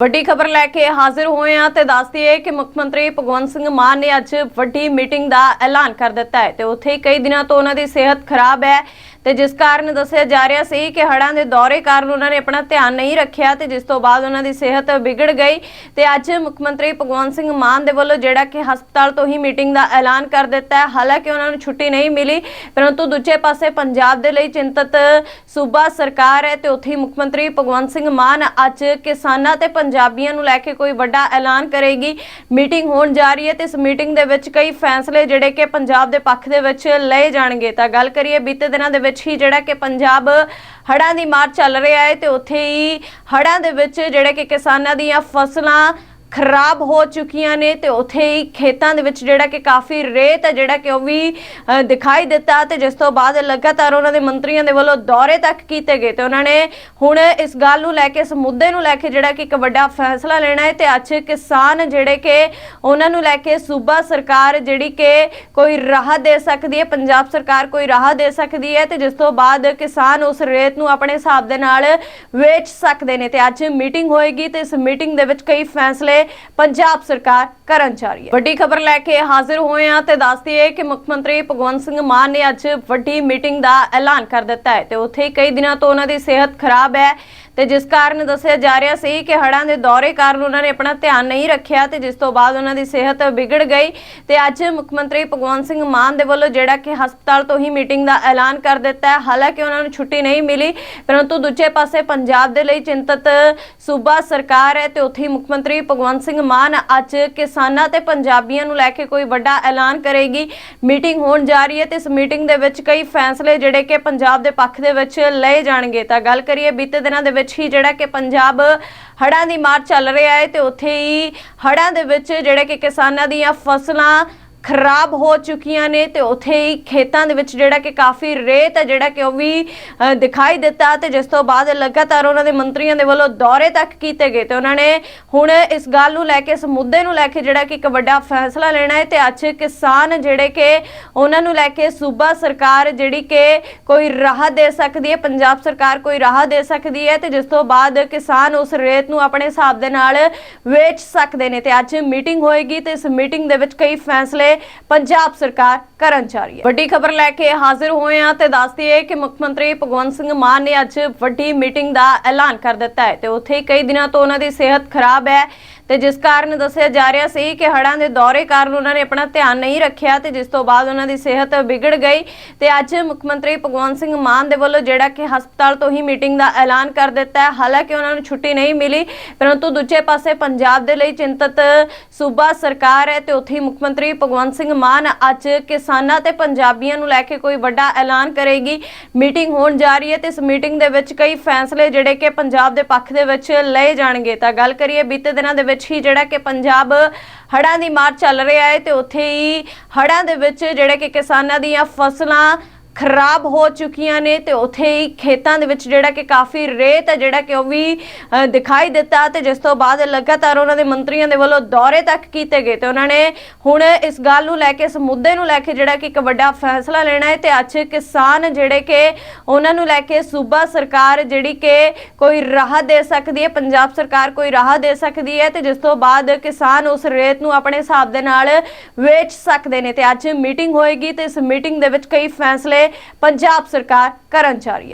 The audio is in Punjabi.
ਵੱਡੀ ਖਬਰ ਲੈ ਕੇ ਹਾਜ਼ਰ ਹੋਏ ਹਾਂ ਤੇ ਦੱਸ ਦਈਏ ਕਿ ਮੁੱਖ ਮੰਤਰੀ ਭਗਵੰਤ ਸਿੰਘ ਮਾਨ ਨੇ ਅੱਜ ਵੱਡੀ ਮੀਟਿੰਗ ਦਾ ਐਲਾਨ ਕਰ ਦਿੱਤਾ ਹੈ ਤੇ ਉੱਥੇ ਹੀ ਕਈ ਦਿਨਾਂ ਤੋਂ ਉਹਨਾਂ ਦੀ ਸਿਹਤ ਖਰਾਬ ਹੈ ਤੇ ਜਿਸ ਕਾਰਨ ਦੱਸਿਆ ਜਾ ਰਿਹਾ ਸੀ ਕਿ ਹੜ੍ਹਾਂ ਦੇ ਦੌਰੇ ਕਾਰਨ ਉਹਨਾਂ ਨੇ ਆਪਣਾ ਧਿਆਨ ਨਹੀਂ ਰੱਖਿਆ ਤੇ ਜਿਸ ਤੋਂ ਬਾਅਦ ਉਹਨਾਂ ਦੀ ਸਿਹਤ ਵਿਗੜ ਗਈ ਤੇ ਅੱਜ ਮੁੱਖ ਮੰਤਰੀ ਭਗਵੰਤ ਸਿੰਘ ਮਾਨ ਦੇ ਵੱਲੋਂ ਜਿਹੜਾ ਕਿ ਹਸਪਤਾਲ ਤੋਂ ਹੀ ਮੀਟਿੰਗ ਦਾ ਐਲਾਨ ਕਰ ਦਿੱਤਾ ਹੈ। ਹਾਲਾਂਕਿ ਉਹਨਾਂ ਨੂੰ ਛੁੱਟੀ ਨਹੀਂ ਮਿਲੀ, ਪਰੰਤੂ ਦੂਜੇ ਪਾਸੇ ਪੰਜਾਬ ਦੇ ਲਈ ਚਿੰਤਤ ਸੂਬਾ ਸਰਕਾਰ ਹੈ ਤੇ ਉੱਥੇ ਹੀ ਮੁੱਖ ਮੰਤਰੀ ਭਗਵੰਤ ਸਿੰਘ ਮਾਨ ਅੱਜ ਕਿਸਾਨਾਂ ਤੇ ਪੰਜਾਬੀਆਂ ਨੂੰ ਲੈ ਕੇ ਕੋਈ ਵੱਡਾ ਐਲਾਨ ਕਰੇਗੀ। ਮੀਟਿੰਗ ਹੋਣ ਜਾ ਰਹੀ ਹੈ ਤੇ ਇਸ ਮੀਟਿੰਗ ਦੇ ਵਿੱਚ ਕਈ ਫੈਸਲੇ ਜਿਹੜੇ ਕਿ ਪੰਜਾਬ ਦੇ ਪੱਖ ਦੇ ਵਿੱਚ ਲਏ ਜਾਣਗੇ। ਤਾਂ ਗੱਲ ਕਰੀਏ ਬੀਤੇ ਦਿਨਾਂ ਦੇ ਵਿੱਚ ਹੀ ਜਿਹੜਾ ਕਿ ਪੰਜਾਬ ਹੜ੍ਹਾਂ ਦੀ ਮਾਰ ਚੱਲ ਰਿਹਾ ਹੈ ਤੇ ਉੱਥੇ ਹੀ ਹੜ੍ਹਾਂ ਦੇ ਵਿੱਚ ਜਿਹੜੇ ਕਿ ਕਿਸਾਨਾਂ ਦੀਆਂ ਫਸਲਾਂ ਖਰਾਬ ਹੋ ਚੁੱਕੀਆਂ ਨੇ ਤੇ ਉੱਥੇ ਹੀ ਖੇਤਾਂ ਦੇ ਵਿੱਚ ਜਿਹੜਾ ਕਿ ਕਾਫੀ ਰੇਤ ਹੈ, ਜਿਹੜਾ ਕਿ ਉਹ ਵੀ ਦਿਖਾਈ ਦਿੱਤਾ ਤੇ ਜਿਸ ਤੋਂ ਬਾਅਦ ਲਗਾਤਾਰ ਉਹਨਾਂ ਦੇ ਮੰਤਰੀਆਂ ਦੇ ਵੱਲੋਂ ਦੌਰੇ ਤੱਕ ਕੀਤੇ ਗਏ ਤੇ ਉਹਨਾਂ ਨੇ ਹੁਣ ਇਸ ਗੱਲ ਨੂੰ ਲੈ ਕੇ, ਇਸ ਮੁੱਦੇ ਨੂੰ ਲੈ ਕੇ ਜਿਹੜਾ ਕਿ ਇੱਕ ਵੱਡਾ ਫੈਸਲਾ ਲੈਣਾ ਹੈ ਤੇ ਅੱਜ ਕਿਸਾਨ ਜਿਹੜੇ ਕਿ ਉਹਨਾਂ ਨੂੰ ਲੈ ਕੇ ਸੂਬਾ ਸਰਕਾਰ ਜਿਹੜੀ ਕਿ ਕੋਈ ਰਾਹਤ ਦੇ ਸਕਦੀ ਹੈ, ਪੰਜਾਬ ਸਰਕਾਰ ਕੋਈ ਰਾਹਤ ਦੇ ਸਕਦੀ ਹੈ ਤੇ ਜਿਸ ਤੋਂ ਬਾਅਦ ਕਿਸਾਨ ਉਸ ਰੇਤ ਨੂੰ ਆਪਣੇ ਹਿਸਾਬ ਦੇ ਨਾਲ ਵੇਚ ਸਕਦੇ ਨੇ ਤੇ ਅੱਜ ਮੀਟਿੰਗ ਹੋਏਗੀ ਤੇ ਇਸ ਮੀਟਿੰਗ ਦੇ ਵਿੱਚ ਕਈ ਫੈਸਲੇ ਪੰਜਾਬ ਸਰਕਾਰ ਕਰਨ ਜਾ ਰਹੀ ਹੈ। ਵੱਡੀ ਖਬਰ ਲੈ ਕੇ ਹਾਜ਼ਰ ਹੋਏ ਆ ਤੇ ਦੱਸ ਦਈਏ ਕਿ ਮੁੱਖ ਮੰਤਰੀ ਭਗਵੰਤ ਸਿੰਘ ਮਾਨ ਨੇ ਅੱਜ ਵੱਡੀ ਮੀਟਿੰਗ ਦਾ ਐਲਾਨ ਕਰ ਦਿੱਤਾ ਹੈ ਤੇ ਉੱਥੇ ਹੀ ਕਈ ਦਿਨਾਂ ਤੋਂ ਉਹਨਾਂ ਦੀ ਸਿਹਤ ਖਰਾਬ ਹੈ ਤੇ ਜਿਸ ਕਾਰਨ ਦੱਸਿਆ ਜਾ ਰਿਹਾ ਸੀ ਕਿ ਹੜ੍ਹਾਂ ਦੇ ਦੌਰੇ ਕਾਰਨ ਉਹਨਾਂ ਨੇ ਆਪਣਾ ਧਿਆਨ ਨਹੀਂ ਰੱਖਿਆ ਤੇ ਜਿਸ ਤੋਂ ਬਾਅਦ ਉਹਨਾਂ ਦੀ ਸਿਹਤ ਵਿਗੜ ਗਈ। ਤੇ ਅੱਜ ਮੁੱਖ ਮੰਤਰੀ ਭਗਵੰਤ ਸਿੰਘ ਮਾਨ ਦੇ ਵੱਲੋਂ ਜਿਹੜਾ ਕਿ ਹਸਪਤਾਲ ਤੋਂ ਹੀ ਮੀਟਿੰਗ ਦਾ ਐਲਾਨ ਕਰ ਦਿੱਤਾ ਹੈ। ਹਾਲਾਂਕਿ ਉਹਨਾਂ ਨੂੰ ਛੁੱਟੀ ਨਹੀਂ ਮਿਲੀ, ਪਰੰਤੂ ਦੂਜੇ ਪਾਸੇ ਪੰਜਾਬ ਦੇ ਲਈ ਚਿੰਤਤ ਸੂਬਾ ਸਰਕਾਰ ਹੈ ਤੇ ਉੱਥੇ ਹੀ ਮੁੱਖ ਮੰਤਰੀ ਭਗਵੰਤ ਸਿੰਘ ਮਾਨ ਅੱਜ ਕਿਸਾਨਾਂ ਤੇ ਪੰਜਾਬੀਆਂ ਨੂੰ ਲੈ ਕੇ ਕੋਈ ਵੱਡਾ ਐਲਾਨ ਕਰੇਗੀ। ਮੀਟਿੰਗ ਹੋਣ ਜਾ ਰਹੀ ਹੈ ਤੇ ਇਸ ਮੀਟਿੰਗ ਦੇ ਵਿੱਚ ਕਈ ਫੈਸਲੇ ਜਿਹੜੇ ਕਿ ਪੰਜਾਬ ਦੇ ਪੱਖ ਦੇ ਵਿੱਚ ਲਏ ਜਾਣਗੇ। ਤਾਂ ਗੱਲ ਕਰੀਏ ਬੀਤੇ ਦਿਨਾਂ ਦੇ ਵਿੱਚ ਹੀ ਜਿਹੜਾ ਕਿ ਪੰਜਾਬ ਹੜਾਂ ਦੀ ਮਾਰ ਚੱਲ ਰਿਹਾ ਹੈ ਤੇ ਉੱਥੇ ਹੀ ਹੜਾਂ ਦੇ ਵਿੱਚ ਜਿਹੜੇ ਕਿ ਕਿਸਾਨਾਂ ਦੀਆਂ ਫਸਲਾਂ ਖਰਾਬ ਹੋ ਚੁੱਕੀਆਂ ਨੇ ਤੇ ਉੱਥੇ ਹੀ ਖੇਤਾਂ ਦੇ ਵਿੱਚ ਜਿਹੜਾ ਕਿ ਕਾਫੀ ਰੇਤ ਹੈ, ਜਿਹੜਾ ਕਿ ਉਹ ਵੀ ਦਿਖਾਈ ਦਿੱਤਾ ਤੇ ਜਿਸ ਤੋਂ ਬਾਅਦ ਲਗਾਤਾਰ ਉਹਨਾਂ ਦੇ ਮੰਤਰੀਆਂ ਦੇ ਵੱਲੋਂ ਦੌਰੇ ਤੱਕ ਕੀਤੇ ਗਏ ਤੇ ਉਹਨਾਂ ਨੇ ਹੁਣ ਇਸ ਗੱਲ ਨੂੰ ਲੈ ਕੇ, ਇਸ ਮੁੱਦੇ ਨੂੰ ਲੈ ਕੇ ਜਿਹੜਾ ਕਿ ਇੱਕ ਵੱਡਾ ਫੈਸਲਾ ਲੈਣਾ ਹੈ ਤੇ ਅੱਜ ਕਿਸਾਨ ਜਿਹੜੇ ਕਿ ਉਹਨਾਂ ਨੂੰ ਲੈ ਕੇ ਸੂਬਾ ਸਰਕਾਰ ਜਿਹੜੀ ਕਿ ਕੋਈ ਰਾਹਤ ਦੇ ਸਕਦੀ ਹੈ, ਪੰਜਾਬ ਸਰਕਾਰ ਕੋਈ ਰਾਹਤ ਦੇ ਸਕਦੀ ਹੈ ਤੇ ਜਿਸ ਤੋਂ ਬਾਅਦ ਕਿਸਾਨ ਉਸ ਰੇਤ ਨੂੰ ਆਪਣੇ ਹਿਸਾਬ ਦੇ ਨਾਲ ਵੇਚ ਸਕਦੇ ਨੇ ਤੇ ਅੱਜ ਮੀਟਿੰਗ ਹੋਏਗੀ ਤੇ ਇਸ ਮੀਟਿੰਗ ਦੇ ਵਿੱਚ ਕਈ ਫੈਸਲੇ ਪੰਜਾਬ ਸਰਕਾਰ ਕਰਨ ਜਾ ਰਹੀ ਹੈ। ਵੱਡੀ ਖਬਰ ਲੈ ਕੇ ਹਾਜ਼ਰ ਹੋਏ ਆ ਤੇ ਦੱਸਦੀ ਦਈਏ ਕਿ ਮੁੱਖ ਮੰਤਰੀ ਭਗਵੰਤ ਸਿੰਘ ਮਾਨ ਨੇ ਅੱਜ ਵੱਡੀ ਮੀਟਿੰਗ ਦਾ ਐਲਾਨ ਕਰ ਦਿੱਤਾ ਹੈ ਤੇ ਉੱਥੇ ਕਈ ਦਿਨਾਂ ਤੋਂ ਉਹਨਾਂ ਦੀ ਸਿਹਤ ਖਰਾਬ ਹੈ ਤੇ ਜਿਸ ਕਾਰਨ ਦੱਸਿਆ ਜਾ ਰਿਹਾ ਸੀ ਕਿ ਹੜ੍ਹਾਂ ਦੇ ਦੌਰੇ ਕਾਰਨ ਉਹਨਾਂ ਨੇ ਆਪਣਾ ਧਿਆਨ ਨਹੀਂ ਰੱਖਿਆ ਤੇ ਜਿਸ ਤੋਂ ਬਾਅਦ ਉਹਨਾਂ ਦੀ ਸਿਹਤ ਵਿਗੜ ਗਈ ਤੇ ਅੱਜ ਮੁੱਖ ਮੰਤਰੀ ਭਗਵੰਤ ਸਿੰਘ ਮਾਨ ਦੇ ਵੱਲੋਂ ਜਿਹੜਾ ਕਿ ਹਸਪਤਾਲ ਤੋਂ ਹੀ ਮੀਟਿੰਗ ਦਾ ਐਲਾਨ ਕਰ ਦਿੱਤਾ ਹੈ। ਹਾਲਾਂਕਿ ਉਹਨਾਂ ਨੂੰ ਛੁੱਟੀ ਨਹੀਂ ਮਿਲੀ, ਪਰੰਤੂ ਦੂਜੇ ਪਾਸੇ ਪੰਜਾਬ ਦੇ ਲਈ ਚਿੰਤਤ ਸੂਬਾ ਸਰਕਾਰ ਹੈ ਤੇ ਉੱਥੇ ਹੀ ਮੁੱਖ ਮੰਤਰੀ ਭਗਵੰਤ ਸਿੰਘ ਮਾਨ ਅੱਜ ਕਿਸਾਨਾਂ ਤੇ ਪੰਜਾਬੀਆਂ ਨੂੰ ਲੈ ਕੇ ਕੋਈ ਵੱਡਾ ਐਲਾਨ ਕਰੇਗੀ। ਮੀਟਿੰਗ ਹੋਣ ਜਾ ਰਹੀ ਹੈ ਤੇ ਇਸ ਮੀਟਿੰਗ ਦੇ ਵਿੱਚ ਕਈ ਫੈਸਲੇ ਜਿਹੜੇ ਕਿ ਪੰਜਾਬ ਦੇ ਪੱਖ ਦੇ ਵਿੱਚ ਲਏ ਜਾਣਗੇ। ਤਾਂ ਗੱਲ ਕਰੀਏ ਬੀਤੇ ਦਿਨਾਂ ਦੇ ਵਿੱਚ ਹੀ ਜਿਹੜਾ ਕਿ ਪੰਜਾਬ ਹੜਾਂ ਦੀ ਮਾਰ ਚੱਲ ਰਿਹਾ ਹੈ ਤੇ ਉੱਥੇ ਹੀ ਹੜਾਂ ਦੇ ਵਿੱਚ ਜਿਹੜੇ ਕਿ ਕਿਸਾਨਾਂ ਦੀਆਂ ਫਸਲਾਂ ਖਰਾਬ ਹੋ ਚੁੱਕੀਆਂ ਨੇ ਤੇ ਉੱਥੇ ਹੀ ਖੇਤਾਂ ਦੇ ਵਿੱਚ ਜਿਹੜਾ ਕਿ ਕਾਫੀ ਰੇਤ ਹੈ, ਜਿਹੜਾ ਕਿ ਉਹ ਵੀ ਦਿਖਾਈ ਦਿੱਤਾ ਤੇ ਜਿਸ ਤੋਂ ਬਾਅਦ ਲਗਾਤਾਰ ਉਹਨਾਂ ਦੇ ਮੰਤਰੀਆਂ ਦੇ ਵੱਲੋਂ ਦੌਰੇ ਤੱਕ ਕੀਤੇ ਗਏ ਤੇ ਉਹਨਾਂ ਨੇ ਹੁਣ ਇਸ ਗੱਲ ਨੂੰ ਲੈ ਕੇ, ਇਸ ਮੁੱਦੇ ਨੂੰ ਲੈ ਕੇ ਜਿਹੜਾ ਕਿ ਇੱਕ ਵੱਡਾ ਫੈਸਲਾ ਲੈਣਾ ਹੈ ਤੇ ਅੱਜ ਕਿਸਾਨ ਜਿਹੜੇ ਕਿ ਉਹਨਾਂ ਨੂੰ ਲੈ ਕੇ ਸੂਬਾ ਸਰਕਾਰ ਜਿਹੜੀ ਕਿ ਕੋਈ ਰਾਹਤ ਦੇ ਸਕਦੀ ਹੈ, ਪੰਜਾਬ ਸਰਕਾਰ ਕੋਈ ਰਾਹਤ ਦੇ ਸਕਦੀ ਹੈ ਤੇ ਜਿਸ ਤੋਂ ਬਾਅਦ ਕਿਸਾਨ ਉਸ ਰੇਤ ਨੂੰ ਆਪਣੇ ਹਿਸਾਬ ਦੇ ਨਾਲ ਵੇਚ ਸਕਦੇ ਨੇ ਤੇ ਅੱਜ ਮੀਟਿੰਗ ਹੋਏਗੀ ਤੇ ਇਸ ਮੀਟਿੰਗ ਦੇ ਵਿੱਚ ਕਈ ਫੈਸਲੇ ਪੰਜਾਬ ਸਰਕਾਰ ਕਰਨ ਜਾ ਰਹੀ ਹੈ।